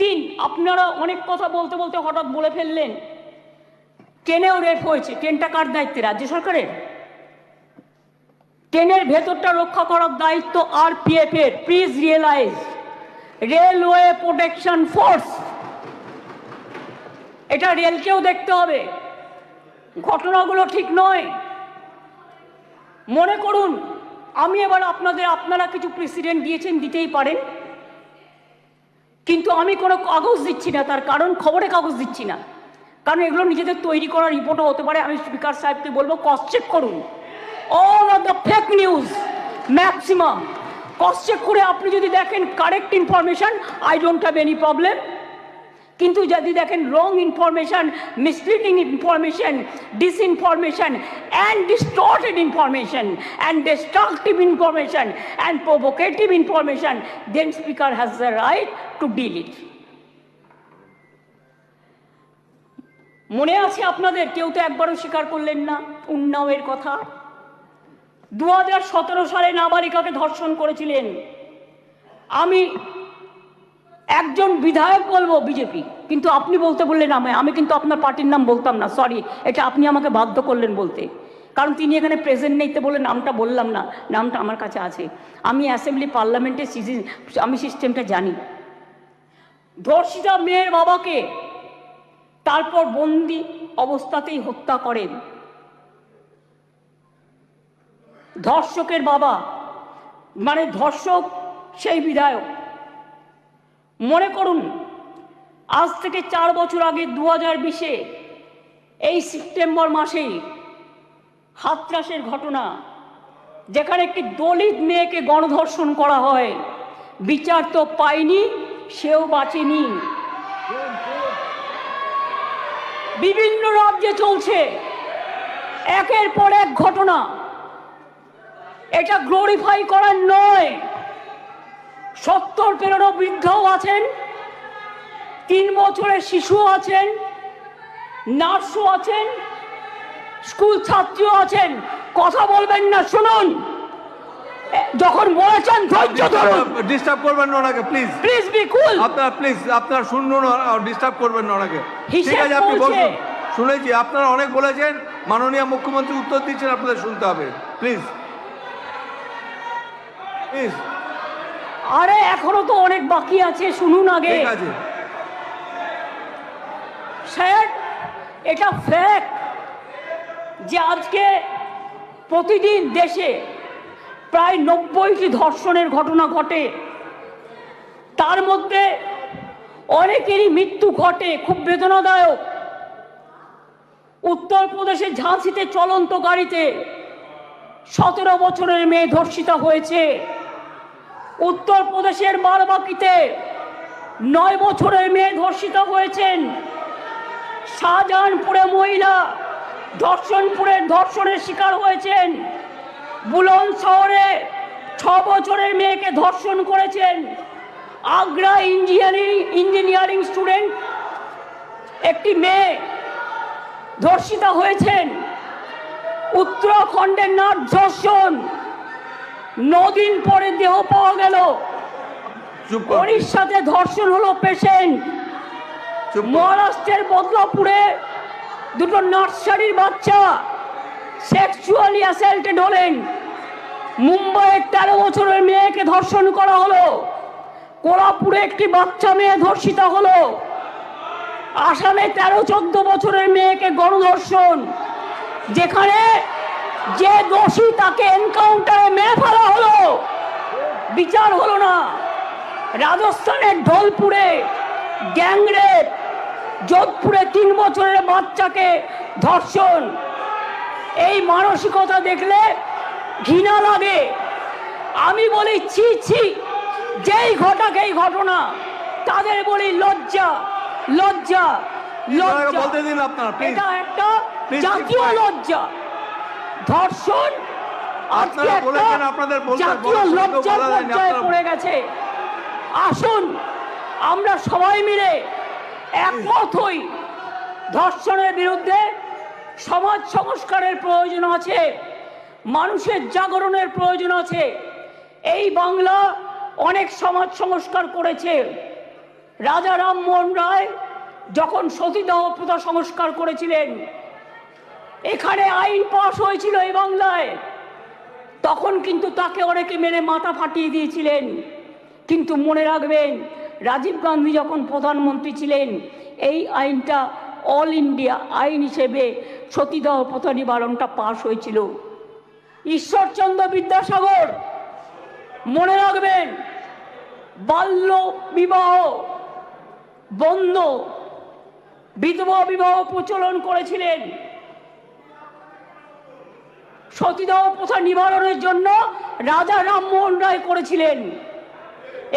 তিন, আপনারা অনেক কথা বলতে বলতে হঠাৎ বলে ফেললেন। ট্রেনেও রেপ হয়েছে? ট্রেনটা কার দায়িত্বে? রাজ্য সরকারের? ট্রেনের ভেতরটা রক্ষা করার দায়িত্ব আর এর please realise railway protection force এটা রেলকেও দেখতে হবে। ঘটনাগুলো ঠিক নয়। মনে করুন, আমি এবার আপনাদের, আপনারা কিছু প্রেসিডেন্ট দিয়েছেন, দিতেই পারেন। কিন্তু আমি কোনো কাগজ দিচ্ছি না, তার কারণ খবরে কাগজ দিচ্ছি না। কারণ এগুলো নিজেদের তৈরি করার রিপোর্টও হতে পারে, আমি স্পিকার সাহেবকে বলব কস চেক করুন। All of the fake news maximum cross check করে আপনি যদি দেখেন correct information I don't have any problem কিন্তু যদি দেখেন wrong information misleading information disinformation and distorted information and destructive information and provocative information then speaker has the right to deal it মনে আছে আপনাদের? কেউ তো একবারও স্বীকার করলেন না। উন্নাওয়ের কথা। দু হাজার সতেরো সালে নাবালিকাকে ধর্ষণ করেছিলেন। আমি একজন বিধায়ক বলব বিজেপি কিন্তু আপনি বলতে বললেন আমায়। আমি কিন্তু আপনার পার্টির নাম বলতাম না সরি এটা আপনি আমাকে বাধ্য করলেন বলতে। কারণ তিনি এখানে প্রেজেন্ট নেই তো বলে নামটা বললাম না। নামটা আমার কাছে আছে। আমি অ্যাসেম্বলি পার্লামেন্টের আমি সিস্টেমটা জানি। ধর্ষিতা মেয়ের বাবাকে তারপর বন্দি অবস্থাতেই হত্যা করেন। ধর্ষকের বাবা মানে ধর্ষক সেই বিধায়ক। মনে করুন, আজ থেকে চার বছর আগে দু হাজার বিশে, এই সেপ্টেম্বর মাসেই হাতরাসের ঘটনা, যেখানে একটি দলিত মেয়েকে গণধর্ষণ করা হয়। বিচার তো পায়নি সেও বাঁচেনি। বিভিন্ন রাজ্যে চলছে। একের পর এক ঘটনা। এটা গ্লোরিফাই করার নয়। সত্তর পেরোনো বৃদ্ধও আছেন তিন বছরের শিশু আছেন নার্সও আছেন স্কুল ছাত্রীও আছেন। কথা বলবেন না শুনুন। যখন বলেছেন ধৈর্য ধরুন। ডিস্টার্ব করবেন না ওনাকে প্লিজ প্লিজ বি কুল আপনার প্লিজ আপনার শুনুন ডিস্টার্ব করবেন না ওনাকে। ঠিক আছে আপনি বলুন। শুনেছি আপনারা অনেক বলেছেন মাননীয় মুখ্যমন্ত্রী উত্তর দিচ্ছেন আপনাদের শুনতে হবে। প্লিজ প্লিজ আরে এখনও তো অনেক বাকি আছে শুনুন আগে। স্যার এটা ফ্যাক্ট যে আজকে প্রতিদিন দেশে প্রায় নব্বইটি ধর্ষণের ঘটনা ঘটে। তার মধ্যে অনেকেরই মৃত্যু ঘটে খুব বেদনাদায়ক। উত্তরপ্রদেশের ঝাঁসিতে চলন্ত গাড়িতে সতেরো বছরের মেয়ে ধর্ষিতা হয়েছে। উত্তরপ্রদেশের বারবাকিতে নয় বছরের মেয়ে ধর্ষিত হয়েছেন। শাহজাহানপুরে মহিলা ধর্ষণপুরের ধর্ষণের শিকার হয়েছেন। বুলন শহরে ছ বছরের মেয়েকে ধর্ষণ করেছেন। আগ্রা ইঞ্জিনিয়ারিং ইঞ্জিনিয়ারিং স্টুডেন্ট একটি মেয়ে ধর্ষিতা হয়েছেন। উত্তরাখণ্ডের নাট ধর্ষণ নদিন পরে দেহ পাওয়া গেল। করুন উড়িষ্যাতে ধর্ষণ হলো পেশেন্ট। মহারাষ্ট্রের বদলাপুরে দুটো নার্সারির বাচ্চা সেক্সুয়ালি অ্যাসাল্টেড হলেন। মুম্বাইয়ের তেরো বছরের মেয়েকে ধর্ষণ করা হলো। কোলাপুরে একটি বাচ্চা মেয়ে ধর্ষিতা হলো। আসামে তেরো চোদ্দ বছরের মেয়েকে গণধর্ষণ। যেখানে যে দোষী তাকে এনকাউন্টারে মেরে ফেলা হলো বিচার হলো না। রাজস্থানের ঢোলপুরে গ্যাংরেপ যোধপুরে তিন বছরের বাচ্চাকে ধর্ষণ। এই মানসিকতা দেখলে ঘৃণা লাগে। আমি বলি ছি ছি যেই ঘটাক এই ঘটনা তাদের বলি লজ্জা লজ্জা লজ্জা. এটা একটা জাতীয় লজ্জা। ধর্ষণ? আপনারা বলেছেন আপনাদের বলতে- পড়ে গেছে। আসুন আমরা সবাই মিলে একমত হই ধর্ষণের বিরুদ্ধে সমাজ সংস্কারের প্রয়োজন আছে মানুষের জাগরণের প্রয়োজন আছে। এই বাংলা অনেক সমাজ সংস্কার করেছে। রাজা রামমোহন রায় যখন সতীদাহ প্রথা সংস্কার করেছিলেন এখানে আইন পাশ হয়েছিল এই বাংলায়। তখন কিন্তু তাকে অনেকে মেরে মাথা ফাটিয়ে দিয়েছিলেন। কিন্তু মনে রাখবেন, রাজীব গান্ধী যখন প্রধানমন্ত্রী ছিলেন, এই আইনটা অল ইন্ডিয়া আইন হিসেবে সতীদাহ প্রথা নিবারণটা পাশ হয়েছিল। ঈশ্বরচন্দ্র বিদ্যাসাগর, মনে রাখবেন, বাল্য বিবাহ, বন্ধ, বিধবা বিবাহ প্রচলন করেছিলেন। সতীদাহ প্রথা নিবারণের জন্য রাজা রামমোহন রায় করেছিলেন।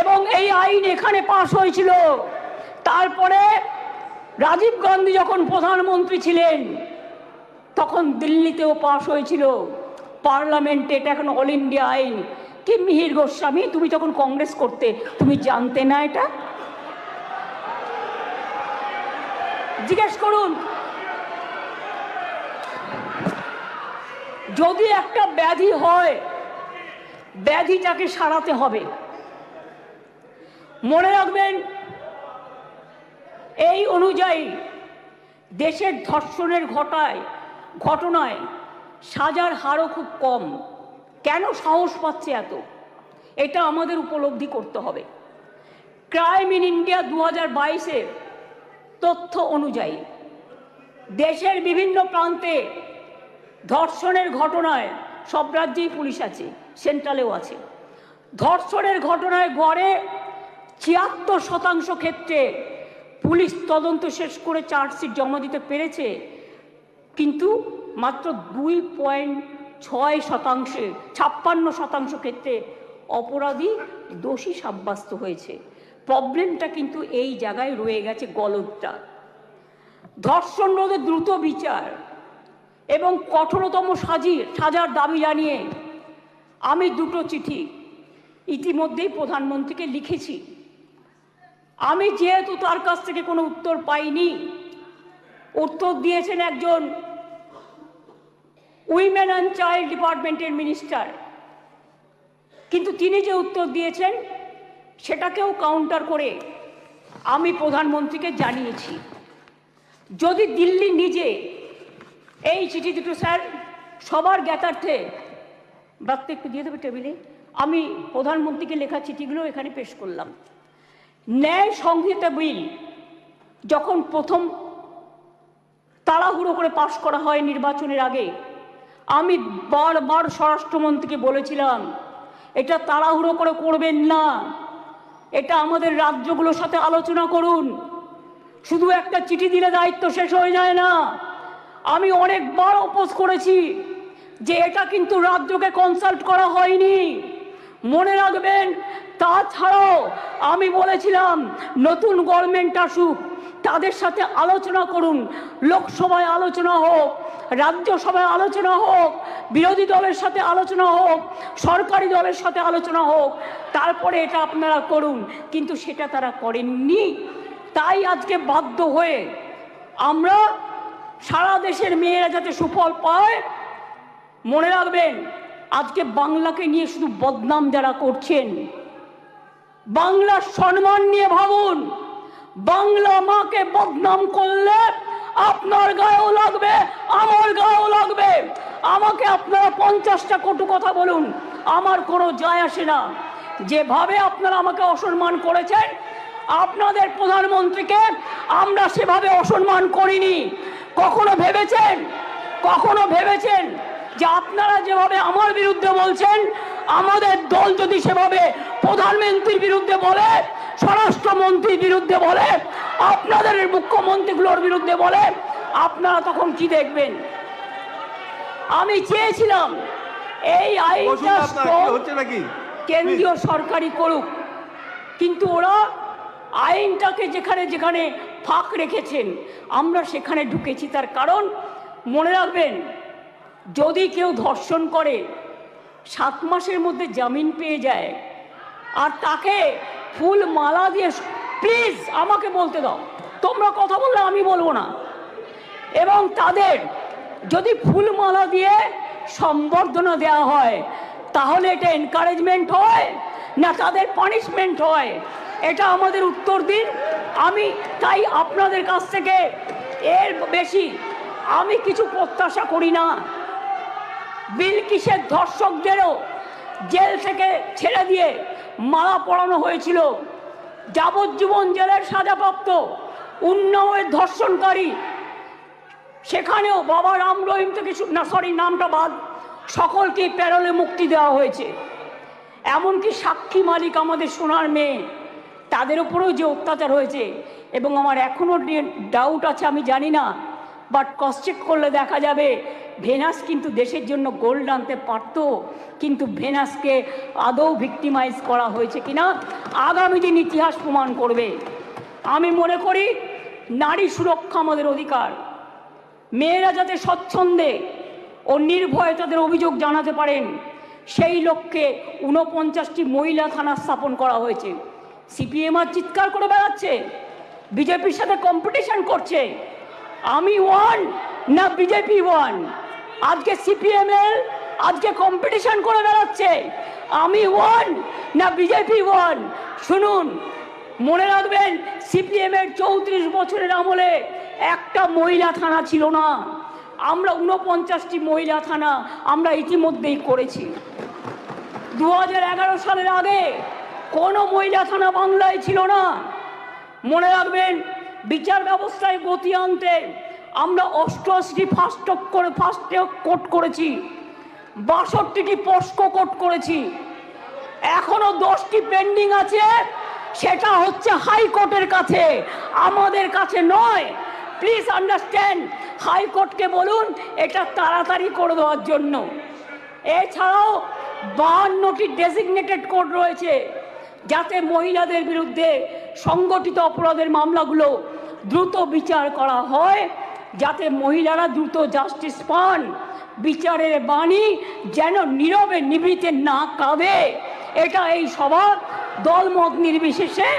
এবং এই আইন এখানে পাশ হয়েছিল। তারপরে রাজীব গান্ধী যখন প্রধানমন্ত্রী ছিলেন, তখন দিল্লিতেও পাশ হয়েছিল। পার্লামেন্টে এটা এখন অল ইন্ডিয়া আইন। কি মিহির গোস্বামী, তুমি তখন কংগ্রেস করতে, তুমি জানতে না এটা? জিজ্ঞেস করুন। যদি একটা ব্যাধি হয়, ব্যাধিটাকে সারাতে হবে। মনে রাখবেন, এই অনুযায়ী দেশের ধর্ষণের ঘটায়, ঘটনায় সাজার হারও খুব কম। কেন সাহস পাচ্ছে এত? এটা আমাদের উপলব্ধি করতে হবে। ক্রাইম ইন ইন্ডিয়া দু হাজার তথ্য অনুযায়ী দেশের বিভিন্ন প্রান্তে ধর্ষণের ঘটনায় সব রাজ্যেই পুলিশ আছে, সেন্ট্রালেও আছে। ধর্ষণের ঘটনায় গড়ে ছিয়াত্তর শতাংশ ক্ষেত্রে পুলিশ তদন্ত শেষ করে চার্জশিট জমা দিতে পেরেছে, কিন্তু মাত্র দুই পয়েন্ট ছয় শতাংশে, ছাপ্পান্ন শতাংশ ক্ষেত্রে অপরাধী দোষী সাব্যস্ত হয়েছে। প্রবলেমটা কিন্তু এই জায়গায় রয়ে গেছে গলদটা। ধর্ষণ রোধে দ্রুত বিচার। এবং কঠোরতম সাজি, সাজার দাবি জানিয়ে আমি দুটো চিঠি ইতিমধ্যেই প্রধানমন্ত্রীকে লিখেছি। আমি যেহেতু তার কাছ থেকে কোনো উত্তর পাইনি, উত্তর দিয়েছেন একজন উইমেন অ্যান্ড চাইল্ড ডিপার্টমেন্টের মিনিস্টার। কিন্তু তিনি যে উত্তর দিয়েছেন, সেটাকেও কাউন্টার করে আমি প্রধানমন্ত্রীকে জানিয়েছি। যদি দিল্লি নিজে এই চিঠি দুটো স্যার, সবার জ্ঞাতার্থে। বাক্তে একটু দিয়ে দেবে টেবিলে। আমি প্রধানমন্ত্রীকে লেখা চিঠিগুলো এখানে পেশ করলাম। ন্যায় সংহিতা বিল যখন প্রথম তাড়াহুড়ো করে পাশ করা হয় নির্বাচনের আগে, আমি বারবার স্বরাষ্ট্রমন্ত্রীকে বলেছিলাম, এটা তাড়াহুড়ো করে করবেন না। এটা আমাদের রাজ্যগুলোর সাথে আলোচনা করুন। শুধু একটা চিঠি দিলে দায়িত্ব শেষ হয়ে যায় না। আমি অনেকবার অপোজ করেছি যে এটা কিন্তু রাজ্যকে কনসাল্ট করা হয়নি। মনে রাখবেন, তাছাড়াও আমি বলেছিলাম, নতুন গভর্নমেন্ট আসুক, তাদের সাথে আলোচনা করুন, লোকসভায় আলোচনা হোক, রাজ্যসভায় আলোচনা হোক, বিরোধী দলের সাথে আলোচনা হোক, সরকারি দলের সাথে আলোচনা হোক, তারপরে এটা আপনারা করুন। কিন্তু সেটা তারা করেননি। তাই আজকে বাধ্য হয়ে আমরা সারা দেশের মেয়েরা যাতে সুফল পায়, মনে রাখবেন, আজকে বাংলাকে নিয়ে শুধু বদনাম যারা করছেন, বাংলার সম্মান নিয়ে ভাবুন, বাংলা মাকে বদনাম করলে আপনার গায়েও লাগবে, আমার গায়েও লাগবে। আমাকে আপনারা পঞ্চাশটা কটু কথা বলুন, আমার কোনো যায় আসে না। যেভাবে আপনারা আমাকে অসম্মান করেছেন, আপনাদের প্রধানমন্ত্রীকে আমরা সেভাবে অসম্মান করিনি। কখনো ভেবেছেন কখনো ভেবেছেন যে আপনারা যেভাবে আমার বিরুদ্ধে বলছেন আমাদের দল যদি সেভাবে প্রধানমন্ত্রীর বিরুদ্ধে বলে স্বরাষ্ট্রমন্ত্রীর বিরুদ্ধে বলে আপনাদের মুখ্যমন্ত্রীগুলোর বিরুদ্ধে বলে আপনারা তখন কি দেখবেন? আমি চেয়েছিলাম এই আইনটা কেন্দ্রীয় সরকারি করুক কিন্তু ওরা আইনটাকে যেখানে যেখানে ফাঁক রেখেছেন, আমরা সেখানে ঢুকেছি। তার কারণ মনে রাখবেন, যদি কেউ ধর্ষণ করে, সাত মাসের মধ্যে জামিন পেয়ে যায়, আর তাকে ফুল মালা দিয়ে প্লিজ আমাকে বলতে দাও। তোমরা কথা বললে আমি বলব না। এবং তাদের যদি ফুলমালা দিয়ে সম্বর্ধনা দেওয়া হয়, তাহলে এটা এনকারেজমেন্ট হয়, না তাদের পানিশমেন্ট হয়। এটা আমাদের উত্তর দিন। আমি তাই আপনাদের কাছ থেকে এর বেশি আমি কিছু প্রত্যাশা করি না। বিলকিসের ধর্ষকদেরও জেল থেকে ছেড়ে দিয়ে মালা পড়ানো হয়েছিল। যাবজ্জীবন জেলের সাজাপ্রাপ্ত উন্নয়ের ধর্ষণকারী। সেখানেও বাবা রাম রহিম থেকে না সরি নামটা বাদ। সকলকে প্যারলে মুক্তি দেওয়া হয়েছে। এমনকি সাক্ষী মালিক আমাদের সোনার মেয়ে। তাদের উপরেও যে অত্যাচার হয়েছে এবং আমার এখনও ডাউট আছে, আমি জানি না বাট ক্রস চেক করলে দেখা যাবে ভেনাস কিন্তু দেশের জন্য গোল্ড আনতে পারত, কিন্তু ভেনাসকে আদৌ ভিক্টিমাইজ করা হয়েছে কিনা, আগামী দিন ইতিহাস প্রমাণ করবে। আমি মনে করি নারী সুরক্ষা আমাদের অধিকার। মেয়েরা যাতে স্বচ্ছন্দে ও নির্ভয়ে তাদের অভিযোগ জানাতে পারেন, সেই লক্ষ্যে ঊনপঞ্চাশটি মহিলা থানা স্থাপন করা হয়েছে। সিপিএম আর চিৎকার করে বেড়াচ্ছে, বিজেপির সাথে কম্পিটিশন করছে। আমি ওয়ান না বিজেপি ওয়ান আজকে সিপিএমএল আজকে কম্পিটিশন করে বেড়াচ্ছে। আমি ওয়ান না বিজেপি ওয়ান শুনুন, মনে রাখবেন, সিপিএম এর চৌত্রিশ বছরের আমলে একটা মহিলা থানা ছিল না। আমরা উনপঞ্চাশটি মহিলা থানা আমরা ইতিমধ্যেই করেছি। দু সালের আগে কোনো মহিলা থানা বাংলায় ছিল না। মনে রাখবেন, বিচার ব্যবস্থায় গতি আনতে আমরা অষ্টআশিটি ফাস্ট করে ফাস্ট কোট করেছি। বাষট্টিটি পস্কো কোট করেছি। এখনও দশটি পেন্ডিং আছে, সেটা হচ্ছে হাইকোর্টের কাছে, আমাদের কাছে নয়। প্লিজ আন্ডারস্ট্যান্ড হাইকোর্টকে বলুন, এটা তাড়াতাড়ি করে দেওয়ার জন্য। এছাড়াও বাহান্নটি ডেজিগনেটেড কোর্ট রয়েছে। যাতে মহিলাদের বিরুদ্ধে সংগঠিত অপরাধের মামলাগুলো দ্রুত বিচার করা হয়, যাতে মহিলারা দ্রুত জাস্টিস পান। বিচারের বাণী যেন নীরবে নিবৃতে না কাঁদে। এটা এই সভা দলমত নির্বিশেষে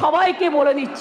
সবাইকে বলে দিচ্ছি।